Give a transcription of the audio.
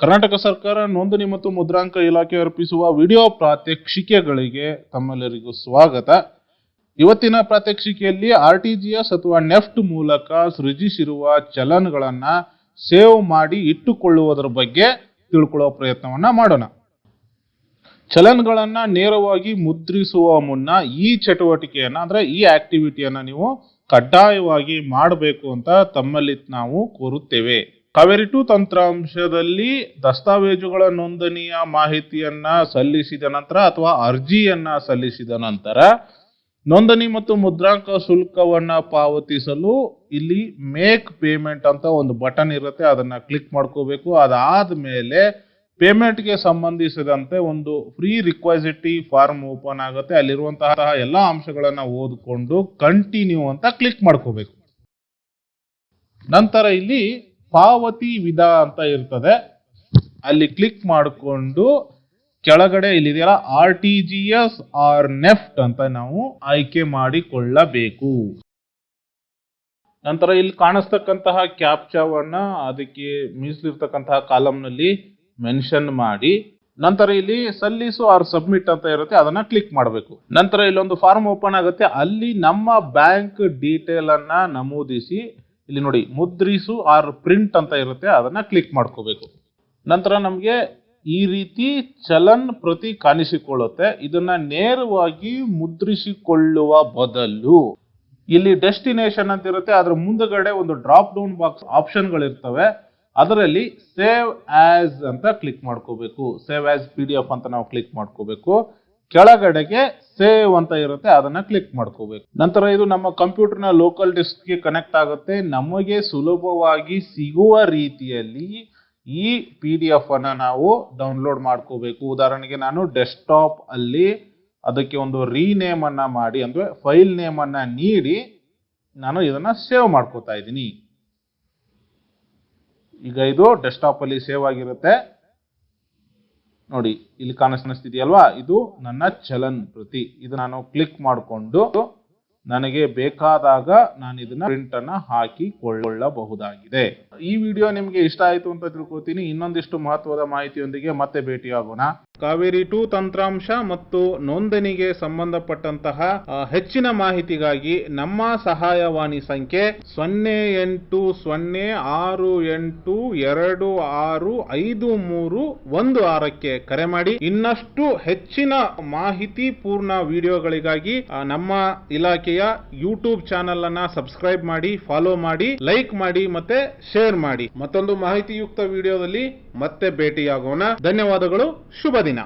ಕರ್ನಾಟಕ ಸರ್ಕಾರ ನೋಂದಣಿ ಮತ್ತು ಮುದ್ರಾಂಕ ಇಲಾಖೆ ಅರ್ಪಿಸುವ ವಿಡಿಯೋ ಪ್ರಾತ್ಯಕ್ಷಿಕೆಗಳಿಗೆ ತಮ್ಮೆಲ್ಲರಿಗೂ ಸ್ವಾಗತ. ಇವತ್ತಿನ ಪ್ರಾತ್ಯಕ್ಷಿಕೆಯಲ್ಲಿ ಆರ್ ಟಿ ಜಿ ಎಸ್ ಅಥವಾ ನೆಫ್ಟ್ ಮೂಲಕ ಸೃಜಿಸಿರುವ ಚಲನ್ಗಳನ್ನ ಸೇವ್ ಮಾಡಿ ಇಟ್ಟುಕೊಳ್ಳುವುದರ ಬಗ್ಗೆ ತಿಳ್ಕೊಳ್ಳೋ ಪ್ರಯತ್ನವನ್ನ ಮಾಡೋಣ. ಚಲನ್ಗಳನ್ನ ನೇರವಾಗಿ ಮುದ್ರಿಸುವ ಮುನ್ನ ಈ ಚಟುವಟಿಕೆಯನ್ನ, ಅಂದ್ರೆ ಈ ಆಕ್ಟಿವಿಟಿಯನ್ನ ನೀವು ಕಡ್ಡಾಯವಾಗಿ ಮಾಡಬೇಕು ಅಂತ ತಮ್ಮಲ್ಲಿ ನಾವು ಕೋರುತ್ತೇವೆ. ಕಾವೇರಿ ಟು ತಂತ್ರಾಂಶದಲ್ಲಿ ದಸ್ತಾವೇಜುಗಳ ನೋಂದಣಿಯ ಮಾಹಿತಿಯನ್ನ ಸಲ್ಲಿಸಿದ ನಂತರ ಅಥವಾ ಅರ್ಜಿಯನ್ನ ಸಲ್ಲಿಸಿದ ನಂತರ ನೋಂದಣಿ ಮತ್ತು ಮುದ್ರಾಂಕ ಶುಲ್ಕವನ್ನ ಪಾವತಿಸಲು ಇಲ್ಲಿ ಮೇಕ್ ಪೇಮೆಂಟ್ ಅಂತ ಒಂದು ಬಟನ್ ಇರುತ್ತೆ, ಅದನ್ನ ಕ್ಲಿಕ್ ಮಾಡ್ಕೋಬೇಕು. ಅದಾದ ಮೇಲೆ ಪೇಮೆಂಟ್ಗೆ ಸಂಬಂಧಿಸಿದಂತೆ ಒಂದು ಫ್ರೀ ರಿಕ್ವೈಸಿಟಿ ಫಾರ್ಮ್ ಓಪನ್ ಆಗುತ್ತೆ. ಅಲ್ಲಿರುವಂತಹ ಎಲ್ಲ ಅಂಶಗಳನ್ನ ಓದ್ಕೊಂಡು ಕಂಟಿನ್ಯೂ ಅಂತ ಕ್ಲಿಕ್ ಮಾಡ್ಕೋಬೇಕು. ನಂತರ ಇಲ್ಲಿ ಪಾವತಿ ವಿಧ ಅಂತ ಇರ್ತದೆ. ಅಲ್ಲಿ ಕ್ಲಿಕ್ ಮಾಡಿಕೊಂಡು ಕೆಳಗಡೆ ಇಲ್ಲಿದೆಯಲ್ಲ R T G S or NEFT ಅಂತ ನಾವು ಆಯ್ಕೆ ಮಾಡಿಕೊಳ್ಳಬೇಕು. ನಂತರ ಇಲ್ಲಿ ಕಾಣಿಸ್ತಕ್ಕಂತಹ ಕ್ಯಾಪ್ಚಾವನ್ನ ಅದಕ್ಕೆ ಮೀಸಲಿರ್ತಕ್ಕಂತಹ ಕಾಲಂನಲ್ಲಿ ಮೆನ್ಷನ್ ಮಾಡಿ. ನಂತರ ಇಲ್ಲಿ ಸಲ್ಲಿಸು ಆರ್ ಸಬ್ಮಿಟ್ ಅಂತ ಇರುತ್ತೆ, ಅದನ್ನ ಕ್ಲಿಕ್ ಮಾಡಬೇಕು. ನಂತರ ಇಲ್ಲೊಂದು ಫಾರ್ಮ್ ಓಪನ್ ಆಗುತ್ತೆ, ಅಲ್ಲಿ ನಮ್ಮ ಬ್ಯಾಂಕ್ ಡೀಟೇಲ್ ಅನ್ನ ನಮೂದಿಸಿ ಇಲ್ಲಿ ನೋಡಿ ಮುದ್ರಿಸು ಆರ್ ಪ್ರಿಂಟ್ ಅಂತ ಇರುತ್ತೆ, ಅದನ್ನ ಕ್ಲಿಕ್ ಮಾಡ್ಕೋಬೇಕು. ನಂತರ ನಮಗೆ ಈ ರೀತಿ ಚಲನ್ ಪ್ರತಿ ಕಾಣಿಸಿಕೊಳ್ಳುತ್ತೆ. ಇದನ್ನ ನೇರವಾಗಿ ಮುದ್ರಿಸಿಕೊಳ್ಳುವ ಬದಲು. ಇಲ್ಲಿ ಡೆಸ್ಟಿನೇಷನ್ ಅಂತ ಇರುತ್ತೆ, ಅದರ ಮುಂದಗಡೆ ಒಂದು ಡ್ರಾಪ್ ಡೌನ್ ಬಾಕ್ಸ್ ಆಪ್ಷನ್ಗಳಿರ್ತವೆ ಅದರಲ್ಲಿ ಸೇವ್ ಆಸ್ ಅಂತ ಕ್ಲಿಕ್ ಮಾಡ್ಕೋಬೇಕು. Save as P D F ಅಂತ ನಾವು ಕ್ಲಿಕ್ ಮಾಡ್ಕೋಬೇಕು. ಕೆಳಗಡೆಗೆ ಸೇವ್ ಅಂತ ಇರುತ್ತೆ, ಅದನ್ನ ಕ್ಲಿಕ್ ಮಾಡ್ಕೋಬೇಕು. ನಂತರ ಇದು ನಮ್ಮ ಕಂಪ್ಯೂಟರ್ನ ಲೋಕಲ್ ಡಿಸ್ಕ್ಗೆ ಕನೆಕ್ಟ್ ಆಗುತ್ತೆ. ನಮಗೆ ಸುಲಭವಾಗಿ ಸಿಗುವ ರೀತಿಯಲ್ಲಿ ಈ ಪಿ ಡಿ ಎಫ್ ಅನ್ನ ನಾವು ಡೌನ್ಲೋಡ್ ಮಾಡ್ಕೋಬೇಕು. ಉದಾಹರಣೆಗೆ ನಾನು ಡೆಸ್ಕ್ಟಾಪ್ ಅಲ್ಲಿ ಅದಕ್ಕೆ ಒಂದು ರೀನೇಮ್ ಅನ್ನ ಮಾಡಿ, ಅಂದ್ರೆ ಫೈಲ್ ನೇಮ್ ಅನ್ನ ನೀಡಿ, ನಾನು ಇದನ್ನ ಸೇವ್ ಮಾಡ್ಕೋತಾ ಇದ್ದೀನಿ. ಈಗ ಇದು ಡೆಸ್ಕ್ಟಾಪ್ ಅಲ್ಲಿ ಸೇವ್ ಆಗಿರುತ್ತೆ. ನೋಡಿ ಇಲ್ಲಿ ಕಾಣಿಸ್ತಿದೆಯಲ್ವಾ? ಇದು ನನ್ನ ಚಲನ್ ಪ್ರತಿ ಇದು ನಾನು ಕ್ಲಿಕ್ ಮಾಡಿಕೊಂಡು ನನಗೆ ಬೇಕಾದಾಗ ನಾನು ಇದನ್ನ ಪ್ರಿಂಟ್ ಅನ್ನ ಹಾಕಿ ಕೊಳ್ಳಬಹುದಾಗಿದೆ ಈ ವಿಡಿಯೋ ನಿಮಗೆ ಇಷ್ಟ ಆಯ್ತು ಅಂತ ತಿಳ್ಕೊತೀನಿ. ಇನ್ನೊಂದಿಷ್ಟು ಮಹತ್ವದ ಮಾಹಿತಿಯೊಂದಿಗೆ ಮತ್ತೆ ಭೇಟಿಯಾಗೋಣ. ಕಾವೇರಿ ಟು ತಂತ್ರಾಂಶ ಮತ್ತು ನೋಂದಣಿಗೆ ಸಂಬಂಧಪಟ್ಟಂತಹ ಹೆಚ್ಚಿನ ಮಾಹಿತಿಗಾಗಿ ನಮ್ಮ ಸಹಾಯವಾಣಿ ಸಂಖ್ಯೆ ಸೊನ್ನೆ ಎಂಟು ಸೊನ್ನೆ ಆರು ಎಂಟು ಎರಡು ಆರು ಐದು ಮೂರು ಒಂದು ಆರಕ್ಕೆ ಕರೆ ಮಾಡಿ. ಇನ್ನಷ್ಟು ಹೆಚ್ಚಿನ ಮಾಹಿತಿ ಪೂರ್ಣ ವಿಡಿಯೋಗಳಿಗಾಗಿ ನಮ್ಮ ಇಲಾಖೆಯ ಯೂಟ್ಯೂಬ್ ಚಾನೆಲ್ ಅನ್ನ ಸಬ್ಸ್ಕ್ರೈಬ್ ಮಾಡಿ ಫಾಲೋ ಮಾಡಿ ಲೈಕ್ ಮಾಡಿ ಮತ್ತೆ ಶೇರ್ ಮಾಡಿ. ಮತ್ತೊಂದು ಮಾಹಿತಿಯುಕ್ತ ವಿಡಿಯೋದಲ್ಲಿ ಮತ್ತೆ ಭೇಟಿಯಾಗೋಣ. ಧನ್ಯವಾದಗಳು. ಶುಭ ದಿನ.